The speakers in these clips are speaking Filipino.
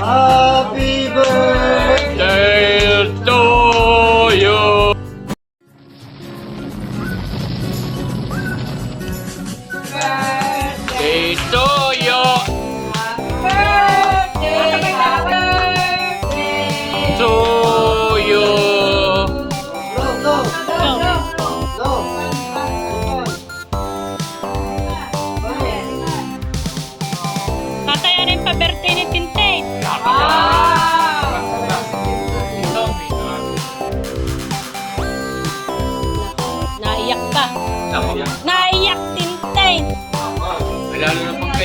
Happy birthday ka. Naiyak, Tintay. Lalo na pagka,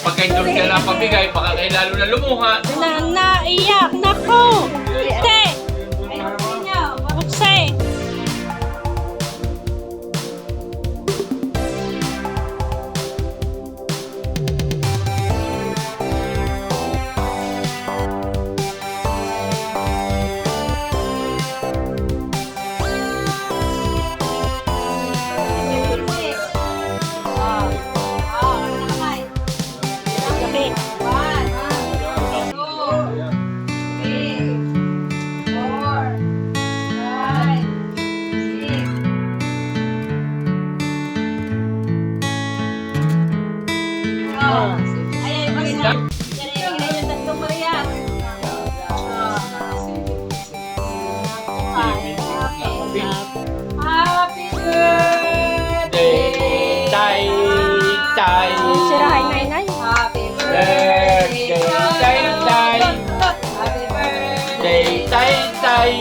pagka doon ka lang pabigay, baka lalo na lumuha. Na naiyak. Naku. Tintay. Happy birthday! Tay, tay. Sirahay, nay-nay. Happy Birthday, tay, tay. Happy birthday! Tay, tay,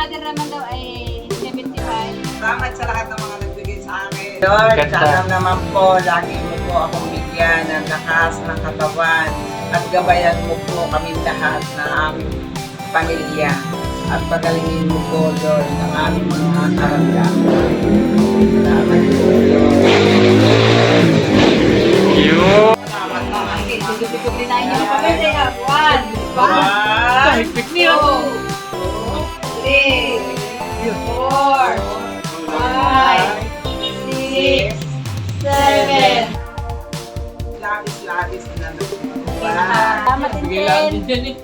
Mother naman daw ay 75. Salamat sa lahat ng mga nagbigay sa akin. Lord, Ganda. sana naman po, lagi mo po akong bigyan ng lakas ng katawan at gabayan mo po kami lahat na aming pamilya. At pagalingin mo po, Lord, ang aming mga karamdaman. Salamat po, Lord. Din tayo ng pa-birthday ha. One, Bye! Higpit niya. two, Salamat din, Bigay lang Tin. din dyan eh.